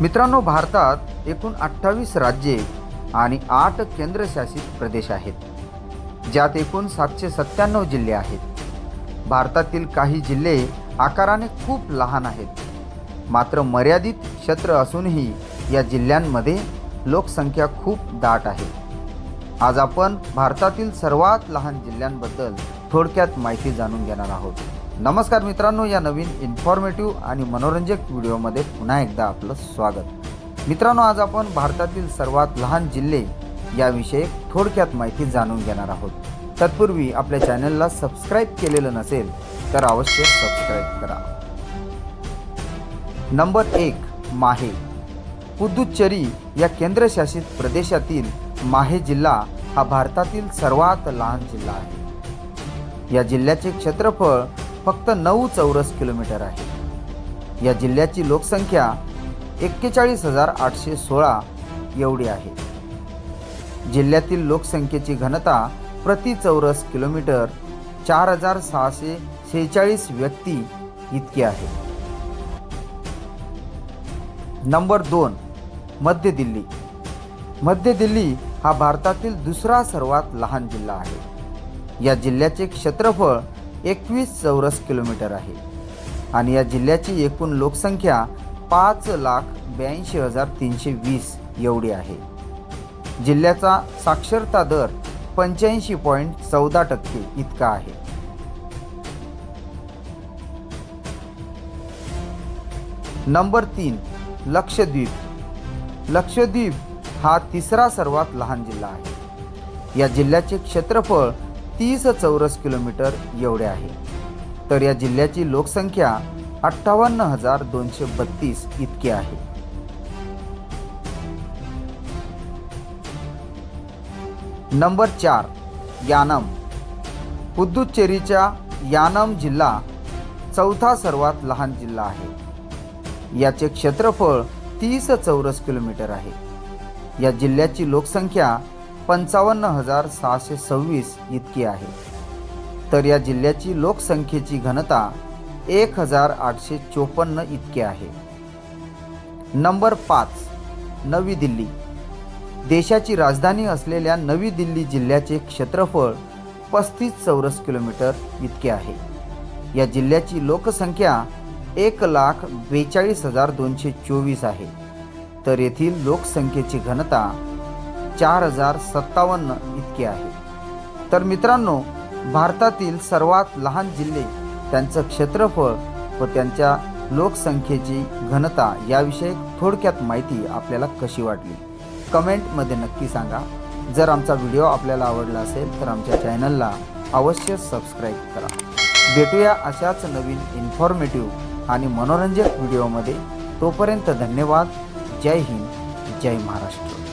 मित्रांनो भारतात एकूण अठ्ठावीस राज्ये आणि आठ केंद्रशासित प्रदेश आहेत ज्यात एकूण सातशे सत्त्याण्णव जिल्हे आहेत. भारतातील काही जिल्हे आकाराने खूप लहान आहेत. मात्र मर्यादित क्षेत्र असूनही या जिल्ह्यांमध्ये लोकसंख्या खूप दाट आहे. आज आपण भारतातील सर्वात लहान जिल्ह्यांबद्दल थोडक्यात माहिती जाणून घेणार आहोत. नमस्कार मित्रांनो या नवीन इन्फॉर्मेटिव्ह आणि मनोरंजक व्हिडिओमध्ये पुन्हा एकदा आपलं स्वागत. मित्रांनो आज आपण भारतातील सर्वात लहान जिल्हे याविषयी थोडक्यात माहिती जाणून घेणार आहोत. तत्पूर्वी आपल्या चॅनलला सबस्क्राईब केलेलं नसेल तर अवश्य सबस्क्राईब करा. नंबर एक माहे. पुदुच्चेरी या केंद्रशासित प्रदेशातील माहे जिल्हा हा भारतातील सर्वात लहान जिल्हा आहे. या जिल्ह्याचे क्षेत्रफळ फक्त नऊ चौरस किलोमीटर आहे. या जिल्ह्याची लोकसंख्या एक्केचाळीस हजार आठशे सोळा एवढी आहे. जिल्ह्यातील लोकसंख्येची घनता प्रति चौरस किलोमीटर चार हजार सहाशे शेहेचाळीस व्यक्ती इतकी आहे. नंबर दोन मध्य दिल्ली. मध्य दिल्ली हा भारतातील दुसरा सर्वात लहान जिल्हा आहे. या जिल्ह्याचे क्षेत्रफळ एकवीस चौरस किलोमीटर आहे. आणि या जिल्ह्याची एकूण लोकसंख्या पाच लाख ब्याऐंशी हजार तीनशे वीस एवढी आहे. जिल्ह्याचा साक्षरता दर पंच्याऐंशी पॉईंट चौदा टक्के इतका आहे. नंबर तीन लक्षद्वीप. लक्षद्वीप हा तिसरा सर्वात लहान जिल्हा आहे. या जिल्ह्याचे क्षेत्रफळ तीस चौरस किलोमीटर एवढे आहे. तर या जिल्ह्याची लोकसंख्या अठ्ठावन्न हजार दोनशे बत्तीस इतकी आहे. नंबर चार यानम. पुदुच्चेरीच्या यानम जिल्हा चौथा सर्वात लहान जिल्हा आहे. याचे क्षेत्रफळ तीस चौरस किलोमीटर आहे. या जिल्ह्याची लोकसंख्या पंचावन्न हजार सहाशे सव्वीस इतकी आहे. तर या जिल्ह्याची लोकसंख्येची घनता एक हजार आठशे चोपन्न इतकी आहे. नंबर पाच नवी दिल्ली. देशाची राजधानी असलेल्या नवी दिल्ली जिल्ह्याचे क्षेत्रफळ पस्तीस चौरस किलोमीटर इतके आहे. या जिल्ह्याची लोकसंख्या एक लाख बेचाळीस हजार दोनशे चोवीस आहे. तर येथील लोकसंख्येची घनता चार हजार सत्तावन्न इतके आहे. तर मित्रांनो भारतातील सर्वात लहान जिल्हे त्यांचं क्षेत्रफळ व त्यांच्या लोकसंख्येची घनता याविषयी थोडक्यात माहिती आपल्याला कशी वाटली? कमेंटमध्ये नक्की सांगा. जर आमचा व्हिडिओ आपल्याला आवडला असेल तर आमच्या चॅनलला अवश्य सबस्क्राईब करा. भेटूया अशाच नवीन इन्फॉर्मेटिव्ह आणि मनोरंजक व्हिडिओमध्ये. तोपर्यंत धन्यवाद. जय हिंद. जय महाराष्ट्र.